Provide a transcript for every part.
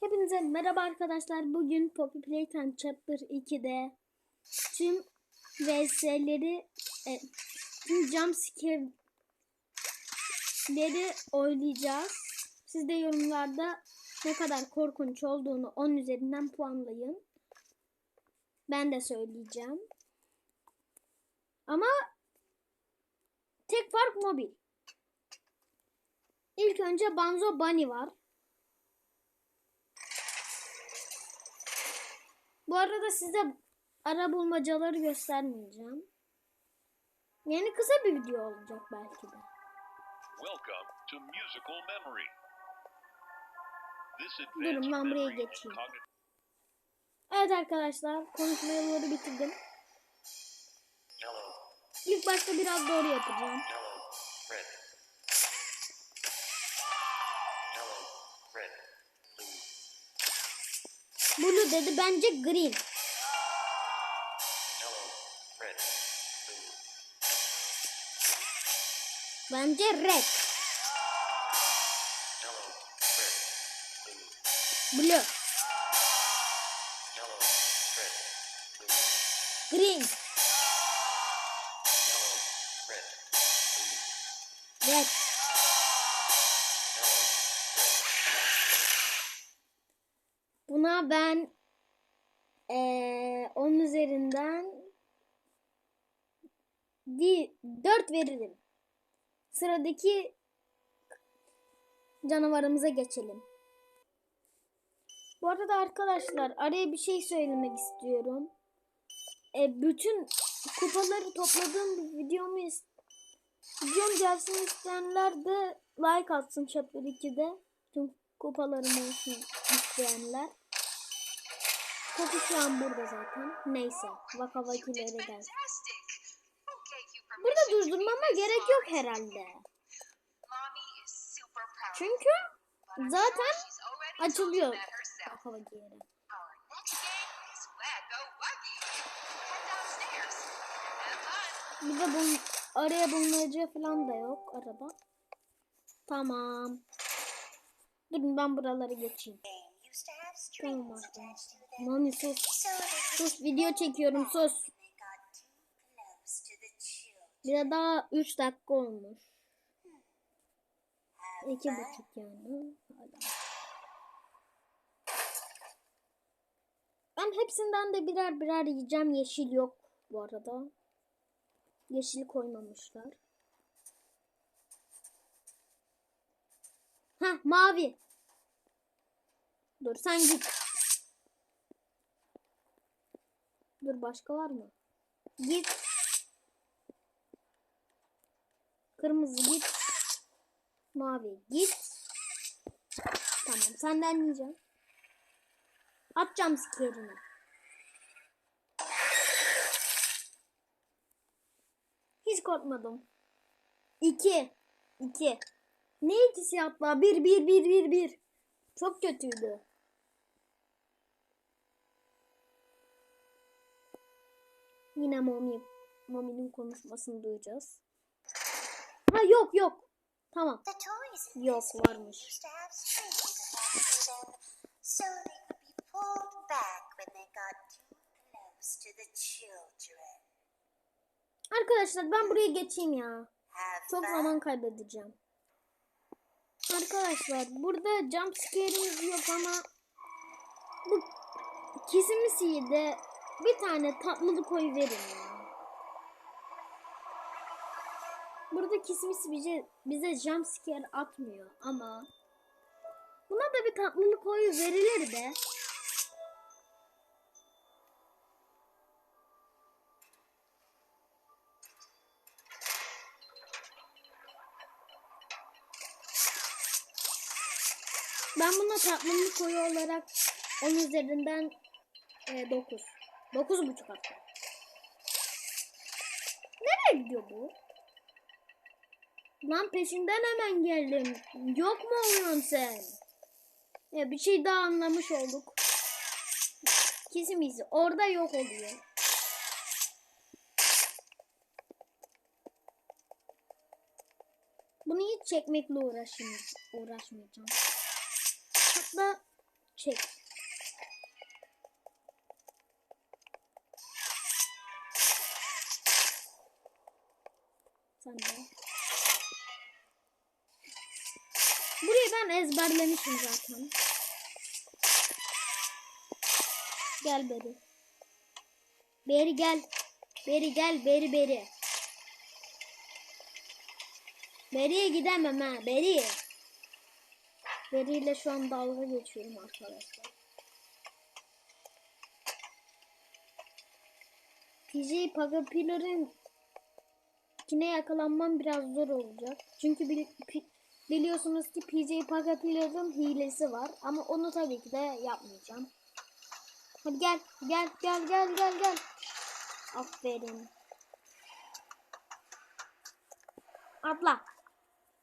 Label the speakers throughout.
Speaker 1: Hepinize merhaba arkadaşlar. Bugün Poppy Playtime Chapter 2'de tüm VS'leri e, tüm jumpscare'leri oynayacağız. Siz de yorumlarda ne kadar korkunç olduğunu 10 üzerinden puanlayın. Ben de söyleyeceğim. Ama tek fark mobil. İlk önce Banzo Bunny var. Bu arada size ara bulmacaları göstermeyeceğim. Yani kısa bir video olacak belki de.
Speaker 2: Welcome to Musical Memory.
Speaker 1: Durun, ben buraya geçeyim. Evet arkadaşlar konuşma yolları bitirdim. İlk başta biraz doğru yapacağım.
Speaker 3: Blue.
Speaker 1: Dedi bence green. Bence red.
Speaker 3: Blue.
Speaker 1: Green.
Speaker 3: Red,
Speaker 1: 4 veririm. Sıradaki canavarımıza geçelim. Bu arada arkadaşlar araya bir şey söylemek istiyorum. E, bütün kupaları topladığım bir videomu videom gelsin isteyenler de like atsın Chapter 2'de. Tüm kupalarım olsun isteyenler. An burada zaten. Neyse. Vaka vakilere gel. Burada durdurmama gerek yok herhalde. Çünkü zaten açılıyor vaka vakilere. Bir de bu araya bulmaca falan da yok arada. Tamam. Durun ben buraları geçeyim. Tamam. Mami sus. Sus video çekiyorum sus. Bir de daha 3 dakika olmuş. İki buçuk yani. Hala. Ben hepsinden de birer birer yiyeceğim. Yeşil yok bu arada. Yeşil koymamışlar. Ha mavi. Dur sen git. Dur başka var mı? Git. Kırmızı git. Mavi git. Tamam senden yiyeceğim. Atacağım sikerini. Hiç korkmadım. İki. İki. Ne ikisi hatta? Bir, bir, bir, bir, bir. Çok kötüydü. Yine Mami, Mami'nin konuşmasını duyacağız. Ha yok yok. Tamam. Yok varmış. Arkadaşlar ben buraya geçeyim ya. Çok zaman kaybedeceğim. Arkadaşlar burada jump scare'imiz yok ama bu kesimisiyi de bir tane tatlılık koy verin ya. Burada kesimisi bize, bize jump scare atmıyor ama buna da bir tatlılık koy verilir be. Ben buna tatlılık koyu olarak 10 üzerinden e, 9. 9,5 hatta. Nereye gidiyor bu? Lan peşinden hemen geldim. Yok mu oluyorsun sen? Ya bir şey daha anlamış olduk. Kesim izi orada yok oluyor. Bunu hiç çekmekle uğraşmayacağım. Hatta Çek. Sen de. Burayı ben ezberlemişim zaten. Gel Beri. Beri gel. Beri gel. Beri beri. Beri'ye gidemem ha. Beri. Beri ile şu an dalga geçiyorum arkadaşlar. PJ Pagapiller'in kine yakalanmam biraz zor olacak. Çünkü pi- biliyorsunuz ki PJ Pagapiller'ın hilesi var. Ama onu tabii ki de yapmayacağım. Hadi gel, gel, gel, gel, gel, gel. Aferin. Atla.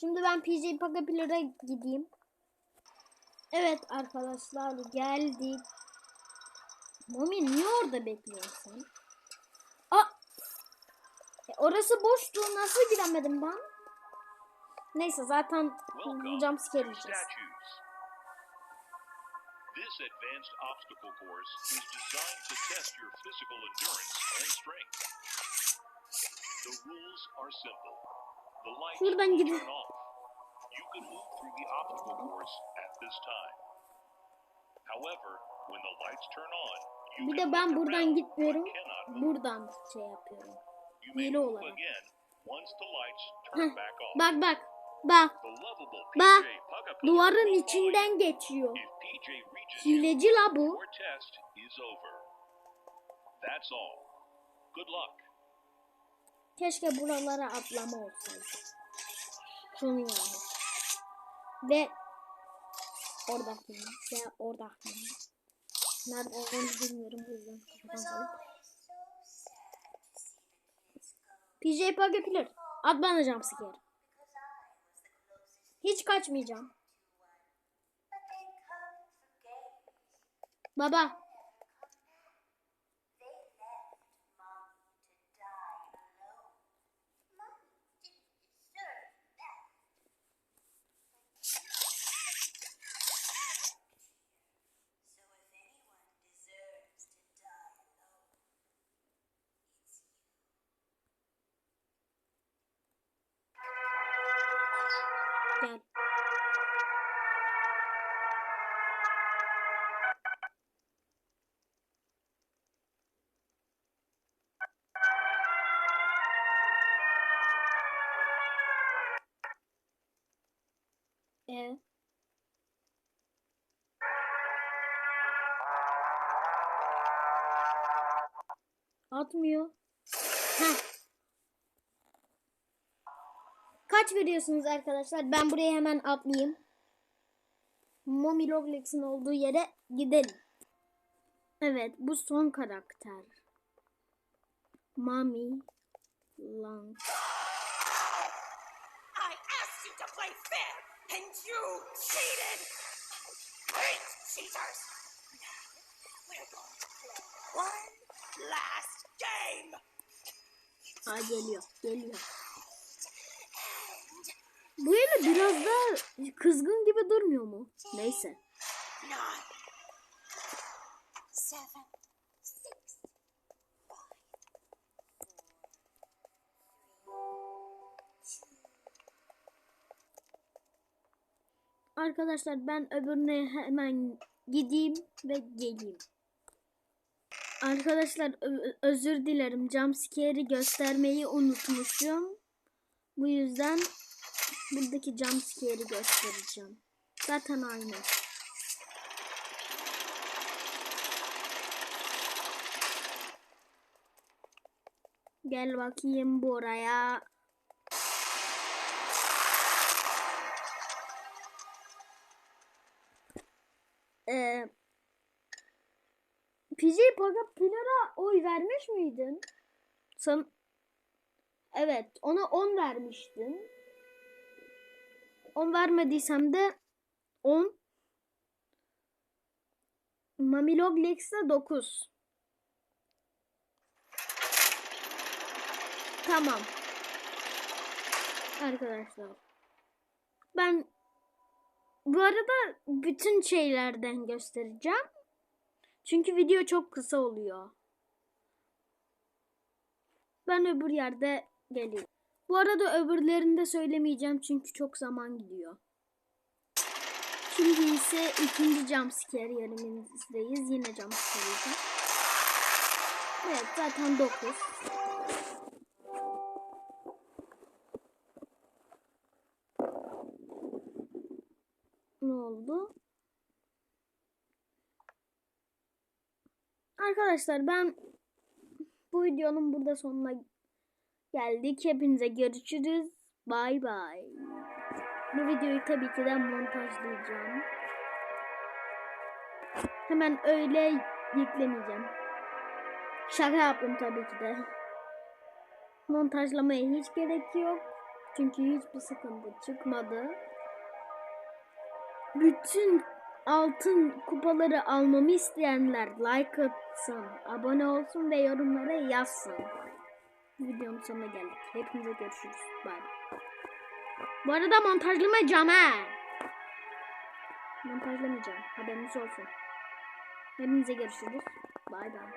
Speaker 1: Şimdi ben PJ Pagapiller'a gideyim. Evet arkadaşlar geldik. Mami niye orada bekliyorsun? Aa! E, orası boştu. Nasıl giremedim ben? Neyse zaten jumpscare yiyeceğiz.
Speaker 2: This advanced obstacle course is designed to test your physical endurance and strength. The rules are simple. The lights
Speaker 1: Şuradan
Speaker 2: turn off. You can move through the obstacle course at this time. However, when the lights turn on, you
Speaker 1: Bir de ben buradan gitmiyorum. Buradan şey yapıyorum. Hile olarak.
Speaker 2: again once the lights
Speaker 1: Heh,
Speaker 2: turn back on.
Speaker 1: Bak bak. Bak. Bak. Duvarın içinden geçiyor. Hileci la bu. Keşke buralara atlama olsaydı. Şunu yani. Ve oradaki ve oradaki. Nerede olduğunu bilmiyorum bu yüzden. PJ Pagapillar. At bana jumpscare. Hiç kaçmayacağım. Baba. E. Atmıyor. Heh. Kaç veriyorsunuz arkadaşlar? Ben buraya hemen atlayayım. Mommy Loglex'in olduğu yere gidelim. Evet bu son karakter. Mami Long.
Speaker 4: I asked you to play fair, and you cheated! Hate cheaters! Now, we're going to play one last game!
Speaker 1: Aa geliyor geliyor. Bu ele biraz daha kızgın gibi durmuyor mu? Neyse.
Speaker 4: Nine,
Speaker 1: Arkadaşlar ben öbürüne hemen gideyim ve geleyim. Arkadaşlar özür dilerim. Jumpscare'i göstermeyi unutmuşum. Bu yüzden buradaki jumpscare'i göstereceğim. Zaten aynı. Gel bakayım buraya. Ee, PJ Pagapiller'a oy vermiş miydin? San Evet, ona 10 vermiştin. 10 vermediysem de 10. Mamilog Lex'e 9. Tamam. Arkadaşlar. Ben Bu arada bütün şeylerden göstereceğim. Çünkü video çok kısa oluyor. Ben öbür yerde geleyim. Bu arada öbürlerini de söylemeyeceğim çünkü çok zaman gidiyor. Şimdi ise ikinci jumpscare yerimizdeyiz. Yine jumpscare yiyeceğim. Evet zaten 9. Ne oldu? Arkadaşlar ben bu videonun burada sonuna geldik. Hepinize görüşürüz. Bay bay. Bu videoyu tabii ki de montajlayacağım. Hemen öyle yüklemeyeceğim. Şaka yaptım tabii ki de. Montajlamaya hiç gerek yok. Çünkü hiçbir sıkıntı çıkmadı. Bütün altın kupaları almamı isteyenler like atsın, abone olsun ve yorumlara yazsın. Videonun sonuna geldik. Hepinize görüşürüz. Bye. Bu arada montajlamayacağım ha. Montajlamayacağım. Haberiniz olsun. Hepinize görüşürüz. Bay bay.